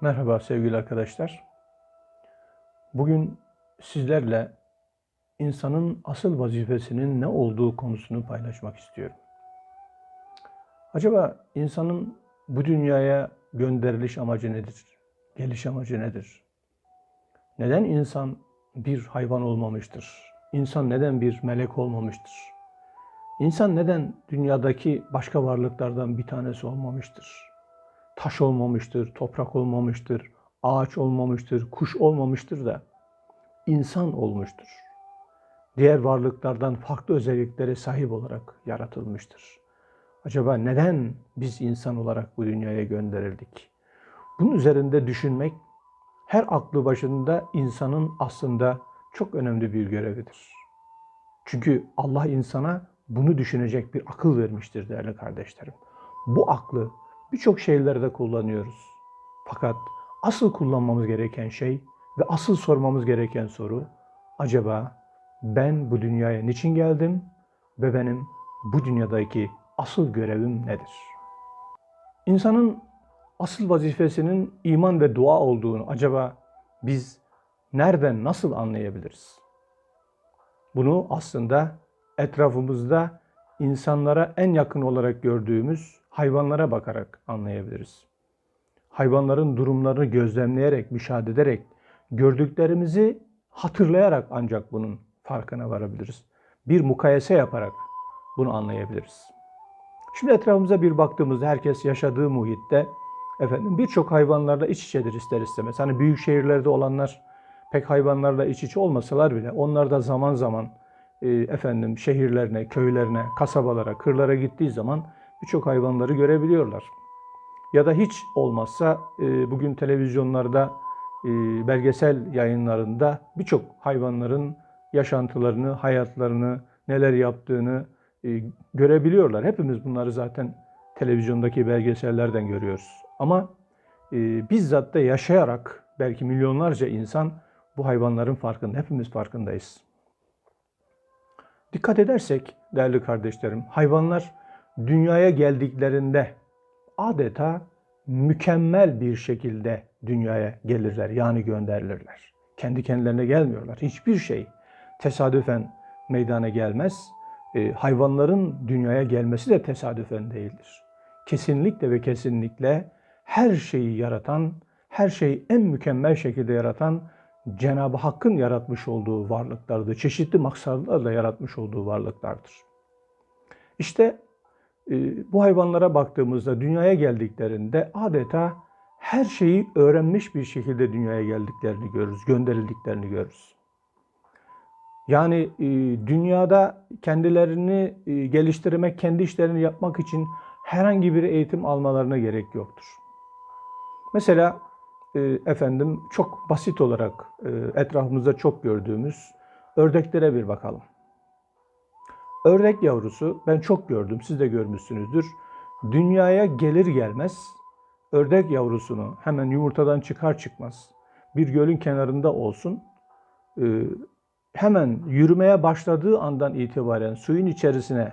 Merhaba sevgili arkadaşlar. Bugün sizlerle insanın asıl vazifesinin ne olduğu konusunu paylaşmak istiyorum. Acaba insanın bu dünyaya gönderiliş amacı nedir? Geliş amacı nedir? Neden insan bir hayvan olmamıştır? İnsan neden bir melek olmamıştır? İnsan neden dünyadaki başka varlıklardan bir tanesi olmamıştır? Taş olmamıştır, toprak olmamıştır, ağaç olmamıştır, kuş olmamıştır da insan olmuştur. Diğer varlıklardan farklı özelliklere sahip olarak yaratılmıştır. Acaba neden biz insan olarak bu dünyaya gönderildik? Bunun üzerinde düşünmek her aklı başında insanın aslında çok önemli bir görevidir. Çünkü Allah insana bunu düşünecek bir akıl vermiştir değerli kardeşlerim. Bu aklı birçok şeylerde kullanıyoruz. Fakat asıl kullanmamız gereken şey ve asıl sormamız gereken soru acaba ben bu dünyaya niçin geldim ve benim bu dünyadaki asıl görevim nedir? İnsanın asıl vazifesinin iman ve dua olduğunu acaba biz nereden nasıl anlayabiliriz? Bunu aslında etrafımızda insanlara en yakın olarak gördüğümüz hayvanlara bakarak anlayabiliriz. Hayvanların durumlarını gözlemleyerek, müşahede ederek, gördüklerimizi hatırlayarak ancak bunun farkına varabiliriz. Bir mukayese yaparak bunu anlayabiliriz. Şimdi etrafımıza bir baktığımızda herkes yaşadığı muhitte efendim birçok hayvanlarla iç içedir ister istemez. Hani büyük şehirlerde olanlar pek hayvanlarla iç içe olmasalar bile onlar da zaman zaman efendim şehirlerine, köylerine, kasabalara, kırlara gittiği zaman birçok hayvanları görebiliyorlar. Ya da hiç olmazsa e, bugün televizyonlarda, e, belgesel yayınlarında birçok hayvanların yaşantılarını, hayatlarını, neler yaptığını e, görebiliyorlar. Hepimiz bunları zaten televizyondaki belgesellerden görüyoruz. Ama bizzat da yaşayarak belki milyonlarca insan bu hayvanların farkında, hepimiz farkındayız. Dikkat edersek değerli kardeşlerim, hayvanlar dünyaya geldiklerinde adeta mükemmel bir şekilde dünyaya gelirler yani gönderilirler. Kendi kendilerine gelmiyorlar. Hiçbir şey tesadüfen meydana gelmez. E, hayvanların dünyaya gelmesi de tesadüfen değildir. Kesinlikle ve kesinlikle her şeyi yaratan, her şeyi en mükemmel şekilde yaratan Cenab-ı Hakk'ın yaratmış olduğu varlıklardır. Çeşitli maksatlarla yaratmış olduğu varlıklardır. İşte bu hayvanlara baktığımızda dünyaya geldiklerinde adeta her şeyi öğrenmiş bir şekilde dünyaya geldiklerini görürüz, gönderildiklerini görürüz. Yani e, dünyada kendilerini e, geliştirmek, kendi işlerini yapmak için herhangi bir eğitim almalarına gerek yoktur. Mesela e, efendim çok basit olarak etrafımızda çok gördüğümüz ördeklere bir bakalım. Ördek yavrusu ben çok gördüm, siz de görmüşsünüzdür. Dünyaya gelir gelmez ördek yavrusunu hemen yumurtadan çıkar çıkmaz bir gölün kenarında olsun. E, hemen yürümeye başladığı andan itibaren suyun içerisine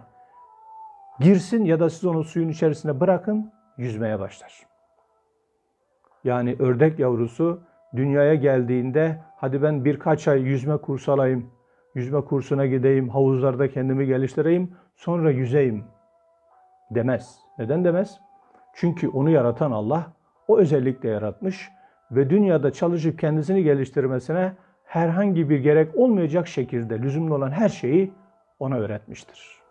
girsin ya da siz onu suyun içerisine bırakın yüzmeye başlar. Yani ördek yavrusu dünyaya geldiğinde hadi ben birkaç ay yüzme kursu alayım, yüzme kursuna gideyim, havuzlarda kendimi geliştireyim, sonra yüzeyim demez. Neden demez? Çünkü onu yaratan Allah o özellikle yaratmış ve dünyada çalışıp kendisini geliştirmesine herhangi bir gerek olmayacak şekilde lüzumlu olan her şeyi ona öğretmiştir.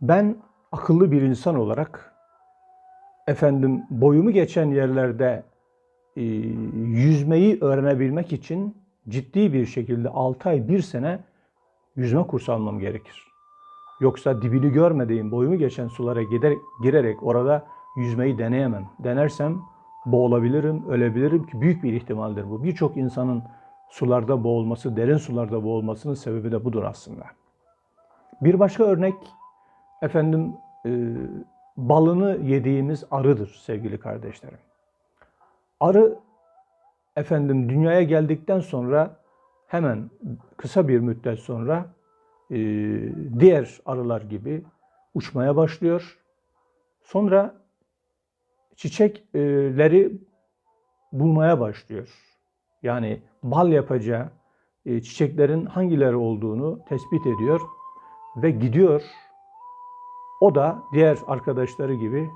Ben akıllı bir insan olarak efendim boyumu geçen yerlerde e, yüzmeyi öğrenebilmek için ciddi bir şekilde 6 ay 1 sene yüzme kursu almam gerekir. Yoksa dibini görmediğim, boyumu geçen sulara girerek orada yüzmeyi deneyemem. Denersem boğulabilirim, ölebilirim ki büyük bir ihtimaldir bu. Birçok insanın sularda boğulması, derin sularda boğulmasının sebebi de budur aslında. Bir başka örnek efendim e, balını yediğimiz arıdır sevgili kardeşlerim. Arı efendim dünyaya geldikten sonra hemen kısa bir müddet sonra e, diğer arılar gibi uçmaya başlıyor. Sonra çiçekleri bulmaya başlıyor. Yani bal yapacağı e, çiçeklerin hangileri olduğunu tespit ediyor ve gidiyor. O da diğer arkadaşları gibi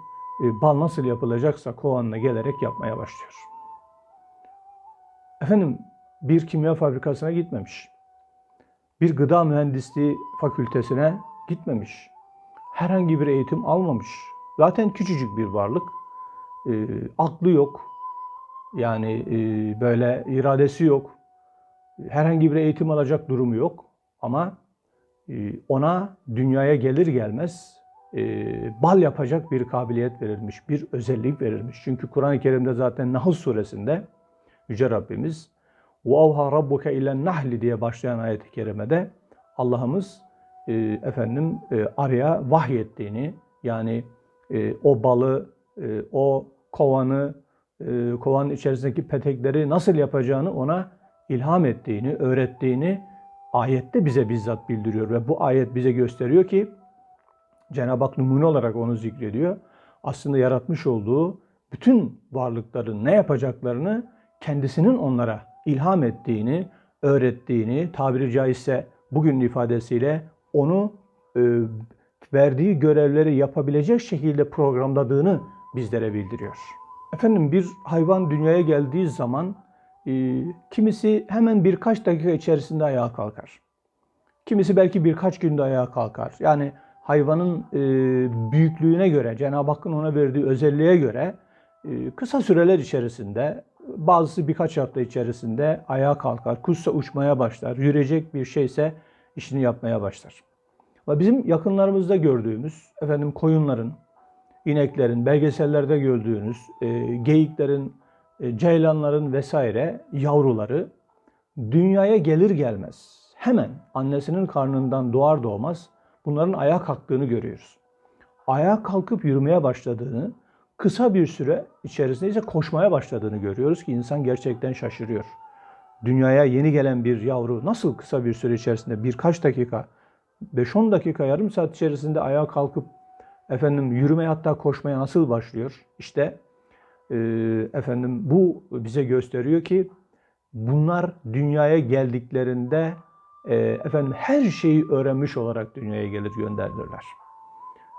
e, bal nasıl yapılacaksa kovanına gelerek yapmaya başlıyor. Efendim bir kimya fabrikasına gitmemiş. Bir gıda mühendisliği fakültesine gitmemiş. Herhangi bir eğitim almamış. Zaten küçücük bir varlık. E, aklı yok. Yani e, böyle iradesi yok. Herhangi bir eğitim alacak durumu yok. Ama e, ona dünyaya gelir gelmez e, bal yapacak bir kabiliyet verilmiş, bir özellik verilmiş. Çünkü Kur'an-ı Kerim'de zaten Nahl suresinde Yüce Rabbimiz وَاَوْهَا رَبُّكَ اِلَى nahli diye başlayan ayet-i kerimede Allah'ımız e, efendim e, araya vahyettiğini yani e, o balı, e, o kovanı, e, kovanın içerisindeki petekleri nasıl yapacağını ona ilham ettiğini, öğrettiğini ayette bize bizzat bildiriyor ve bu ayet bize gösteriyor ki Cenab-ı Hak numune olarak onu zikrediyor. Aslında yaratmış olduğu bütün varlıkların ne yapacaklarını kendisinin onlara ilham ettiğini, öğrettiğini, tabiri caizse bugün ifadesiyle onu e, verdiği görevleri yapabilecek şekilde programladığını bizlere bildiriyor. Efendim bir hayvan dünyaya geldiği zaman e, kimisi hemen birkaç dakika içerisinde ayağa kalkar. Kimisi belki birkaç günde ayağa kalkar. Yani hayvanın e, büyüklüğüne göre, Cenab-ı Hakk'ın ona verdiği özelliğe göre e, kısa süreler içerisinde, bazısı birkaç hafta içerisinde ayağa kalkar. Kuşsa uçmaya başlar, yürüyecek bir şeyse işini yapmaya başlar. Ve bizim yakınlarımızda gördüğümüz, efendim koyunların, ineklerin, belgesellerde gördüğünüz, e, geyiklerin, e, ceylanların vesaire yavruları dünyaya gelir gelmez hemen annesinin karnından doğar doğmaz bunların ayağa kalktığını görüyoruz. Ayağa kalkıp yürümeye başladığını, kısa bir süre içerisinde ise koşmaya başladığını görüyoruz ki insan gerçekten şaşırıyor. Dünyaya yeni gelen bir yavru nasıl kısa bir süre içerisinde birkaç dakika, 5-10 dakika, yarım saat içerisinde ayağa kalkıp efendim yürümeye hatta koşmaya nasıl başlıyor? İşte e, efendim bu bize gösteriyor ki bunlar dünyaya geldiklerinde e, efendim her şeyi öğrenmiş olarak dünyaya gelir gönderilirler.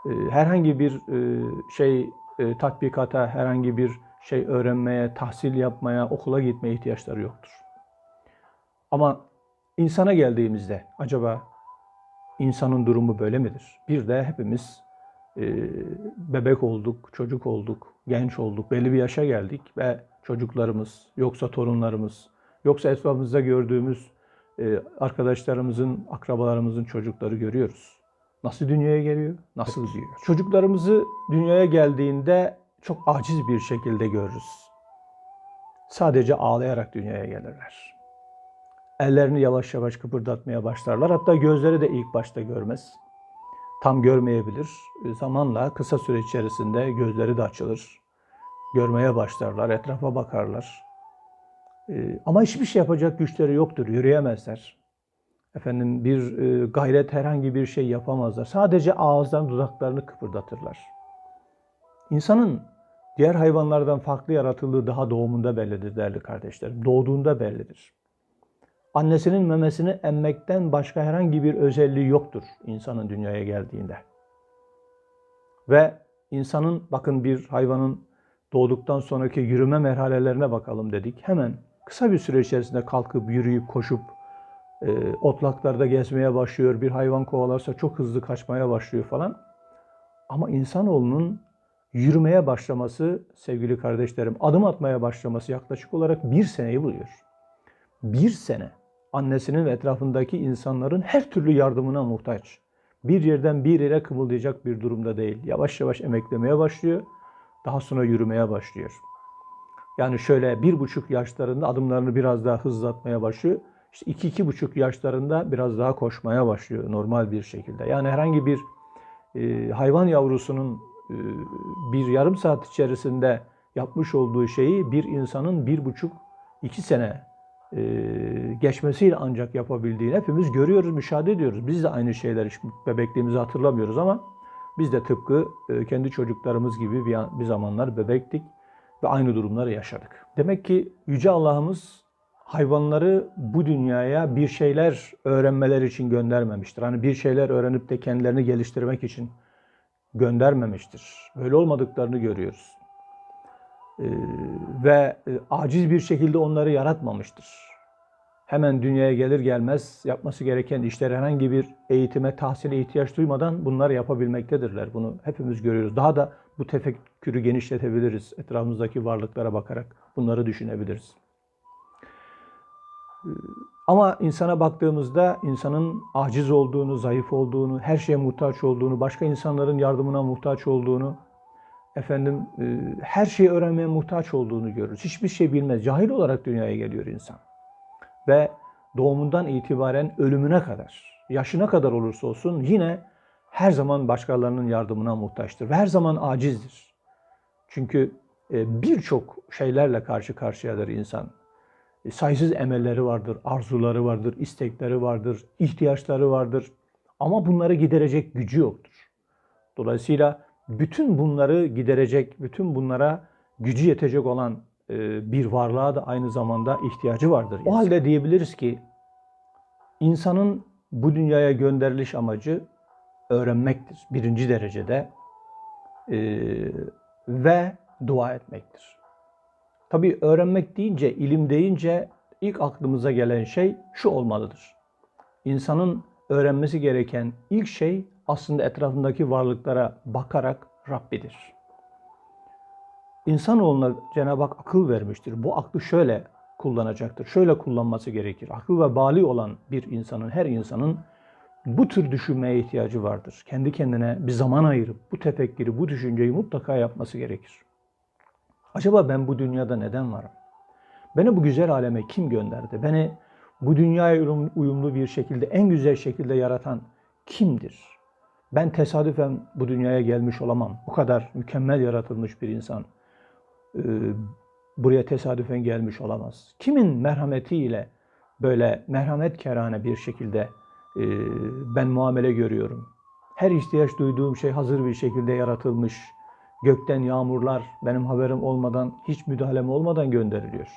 E, herhangi bir e, şey e, tatbikata, herhangi bir şey öğrenmeye, tahsil yapmaya, okula gitmeye ihtiyaçları yoktur. Ama insana geldiğimizde acaba insanın durumu böyle midir? Bir de hepimiz e, bebek olduk, çocuk olduk, genç olduk, belli bir yaşa geldik ve çocuklarımız, yoksa torunlarımız, yoksa etrafımızda gördüğümüz e, arkadaşlarımızın, akrabalarımızın çocukları görüyoruz. Nasıl dünyaya geliyor, nasıl büyüyor. Çocuklarımızı dünyaya geldiğinde çok aciz bir şekilde görürüz. Sadece ağlayarak dünyaya gelirler. Ellerini yavaş yavaş kıpırdatmaya başlarlar. Hatta gözleri de ilk başta görmez tam görmeyebilir. Zamanla kısa süre içerisinde gözleri de açılır. Görmeye başlarlar, etrafa bakarlar. E, ama hiçbir şey yapacak güçleri yoktur, yürüyemezler. Efendim bir e, gayret herhangi bir şey yapamazlar. Sadece ağızdan dudaklarını kıpırdatırlar. İnsanın diğer hayvanlardan farklı yaratıldığı daha doğumunda bellidir değerli kardeşlerim. Doğduğunda bellidir. Annesinin memesini emmekten başka herhangi bir özelliği yoktur insanın dünyaya geldiğinde. Ve insanın bakın bir hayvanın doğduktan sonraki yürüme merhalelerine bakalım dedik. Hemen kısa bir süre içerisinde kalkıp yürüyüp koşup e, otlaklarda gezmeye başlıyor. Bir hayvan kovalarsa çok hızlı kaçmaya başlıyor falan. Ama insanoğlunun yürümeye başlaması sevgili kardeşlerim adım atmaya başlaması yaklaşık olarak bir seneyi buluyor. Bir sene annesinin ve etrafındaki insanların her türlü yardımına muhtaç. Bir yerden bir yere kımıldayacak bir durumda değil. Yavaş yavaş emeklemeye başlıyor. Daha sonra yürümeye başlıyor. Yani şöyle bir buçuk yaşlarında adımlarını biraz daha hızlatmaya başlıyor. İşte iki, iki buçuk yaşlarında biraz daha koşmaya başlıyor normal bir şekilde. Yani herhangi bir e, hayvan yavrusunun e, bir yarım saat içerisinde yapmış olduğu şeyi bir insanın bir buçuk, iki sene e, geçmesiyle ancak yapabildiğini hepimiz görüyoruz, müşahede ediyoruz. Biz de aynı şeyler bebekliğimizi hatırlamıyoruz ama biz de tıpkı e, kendi çocuklarımız gibi bir, bir zamanlar bebektik ve aynı durumları yaşadık. Demek ki Yüce Allah'ımız hayvanları bu dünyaya bir şeyler öğrenmeleri için göndermemiştir. Hani bir şeyler öğrenip de kendilerini geliştirmek için göndermemiştir. Böyle olmadıklarını görüyoruz. Ee, ve e, aciz bir şekilde onları yaratmamıştır. Hemen dünyaya gelir gelmez yapması gereken işler herhangi bir eğitime, tahsile ihtiyaç duymadan bunları yapabilmektedirler. Bunu hepimiz görüyoruz. Daha da bu tefekkürü genişletebiliriz. Etrafımızdaki varlıklara bakarak bunları düşünebiliriz. Ama insana baktığımızda insanın aciz olduğunu, zayıf olduğunu, her şeye muhtaç olduğunu, başka insanların yardımına muhtaç olduğunu, efendim e, her şeyi öğrenmeye muhtaç olduğunu görürüz. Hiçbir şey bilmez. Cahil olarak dünyaya geliyor insan. Ve doğumundan itibaren ölümüne kadar, yaşına kadar olursa olsun yine her zaman başkalarının yardımına muhtaçtır ve her zaman acizdir. Çünkü e, birçok şeylerle karşı karşıyadır insan. E, sayısız emelleri vardır, arzuları vardır, istekleri vardır, ihtiyaçları vardır. Ama bunları giderecek gücü yoktur. Dolayısıyla bütün bunları giderecek, bütün bunlara gücü yetecek olan e, bir varlığa da aynı zamanda ihtiyacı vardır. O halde diyebiliriz ki insanın bu dünyaya gönderiliş amacı öğrenmektir. Birinci derecede e, ve dua etmektir. Tabii öğrenmek deyince, ilim deyince ilk aklımıza gelen şey şu olmalıdır. İnsanın öğrenmesi gereken ilk şey aslında etrafındaki varlıklara bakarak Rabbidir. İnsanoğluna Cenab-ı Hak akıl vermiştir. Bu aklı şöyle kullanacaktır. Şöyle kullanması gerekir. Akıl ve bali olan bir insanın, her insanın bu tür düşünmeye ihtiyacı vardır. Kendi kendine bir zaman ayırıp bu tefekkürü, bu düşünceyi mutlaka yapması gerekir. Acaba ben bu dünyada neden varım? Beni bu güzel aleme kim gönderdi? Beni bu dünyaya uyumlu bir şekilde, en güzel şekilde yaratan kimdir? Ben tesadüfen bu dünyaya gelmiş olamam. Bu kadar mükemmel yaratılmış bir insan e, buraya tesadüfen gelmiş olamaz. Kimin merhametiyle böyle merhamet kerane bir şekilde e, ben muamele görüyorum. Her ihtiyaç duyduğum şey hazır bir şekilde yaratılmış. Gökten yağmurlar benim haberim olmadan, hiç müdahalem olmadan gönderiliyor.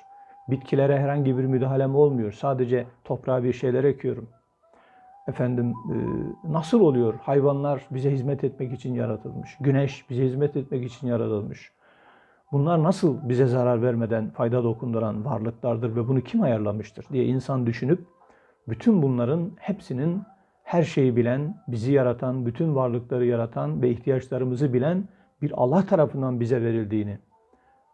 Bitkilere herhangi bir müdahalem olmuyor. Sadece toprağa bir şeyler ekiyorum. Efendim e, nasıl oluyor? Hayvanlar bize hizmet etmek için yaratılmış. Güneş bize hizmet etmek için yaratılmış. Bunlar nasıl bize zarar vermeden fayda dokunduran varlıklardır ve bunu kim ayarlamıştır diye insan düşünüp bütün bunların hepsinin her şeyi bilen, bizi yaratan, bütün varlıkları yaratan ve ihtiyaçlarımızı bilen bir Allah tarafından bize verildiğini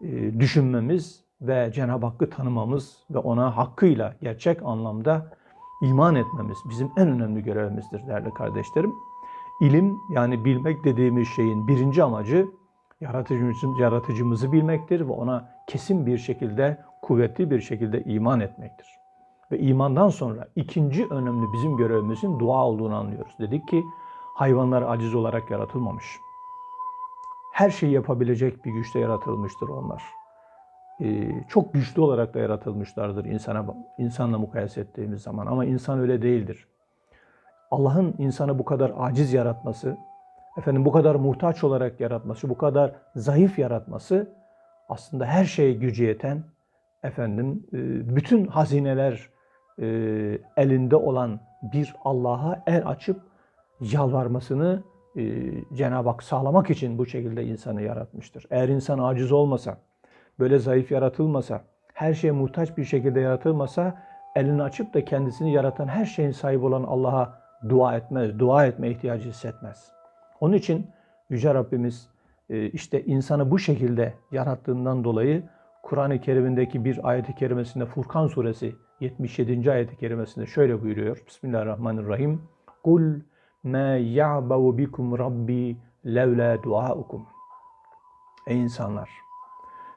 e, düşünmemiz ve Cenab-ı Hakk'ı tanımamız ve ona hakkıyla gerçek anlamda iman etmemiz bizim en önemli görevimizdir değerli kardeşlerim. İlim yani bilmek dediğimiz şeyin birinci amacı yaratıcımızı, yaratıcımızı bilmektir ve ona kesin bir şekilde, kuvvetli bir şekilde iman etmektir. Ve imandan sonra ikinci önemli bizim görevimizin dua olduğunu anlıyoruz. Dedik ki hayvanlar aciz olarak yaratılmamış. Her şeyi yapabilecek bir güçte yaratılmıştır onlar. Ee, çok güçlü olarak da yaratılmışlardır insana insanla mukayese ettiğimiz zaman ama insan öyle değildir. Allah'ın insanı bu kadar aciz yaratması, efendim bu kadar muhtaç olarak yaratması, bu kadar zayıf yaratması aslında her şeye gücü yeten, efendim e, bütün hazineler e, elinde olan bir Allah'a el açıp yalvarmasını e, Cenab-ı Hak sağlamak için bu şekilde insanı yaratmıştır. Eğer insan aciz olmasa, böyle zayıf yaratılmasa, her şeye muhtaç bir şekilde yaratılmasa, elini açıp da kendisini yaratan her şeyin sahibi olan Allah'a dua etmez, dua etme ihtiyacı hissetmez. Onun için Yüce Rabbimiz e, işte insanı bu şekilde yarattığından dolayı Kur'an-ı Kerim'indeki bir ayet-i kerimesinde Furkan suresi 77. ayet-i kerimesinde şöyle buyuruyor. Bismillahirrahmanirrahim. Kul ma ya'bau bikum rabbi levla duaukum. Ey insanlar!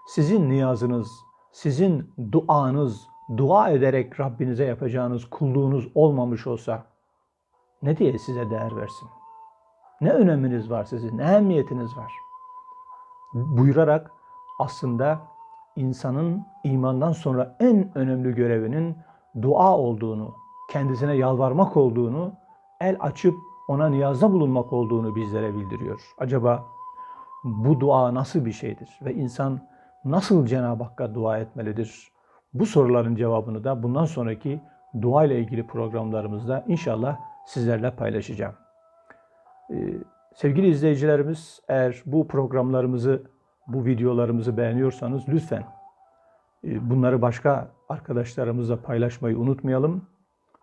Sizin niyazınız, sizin duanız, dua ederek Rabbinize yapacağınız kulluğunuz olmamış olsa ne diye size değer versin? Ne öneminiz var sizin? Ne ehemmiyetiniz var? Buyurarak aslında insanın imandan sonra en önemli görevinin dua olduğunu, kendisine yalvarmak olduğunu, el açıp ona niyazda bulunmak olduğunu bizlere bildiriyor. Acaba bu dua nasıl bir şeydir? Ve insan nasıl Cenab-ı Hakk'a dua etmelidir? Bu soruların cevabını da bundan sonraki dua ile ilgili programlarımızda inşallah sizlerle paylaşacağım. Ee, sevgili izleyicilerimiz eğer bu programlarımızı, bu videolarımızı beğeniyorsanız lütfen e, bunları başka arkadaşlarımızla paylaşmayı unutmayalım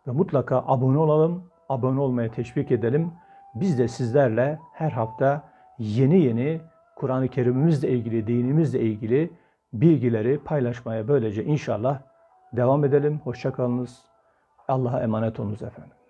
ve mutlaka abone olalım, abone olmaya teşvik edelim. Biz de sizlerle her hafta yeni yeni Kur'an-ı Kerimimizle ilgili, dinimizle ilgili bilgileri paylaşmaya böylece inşallah devam edelim. Hoşçakalınız. Allah'a emanet olunuz efendim.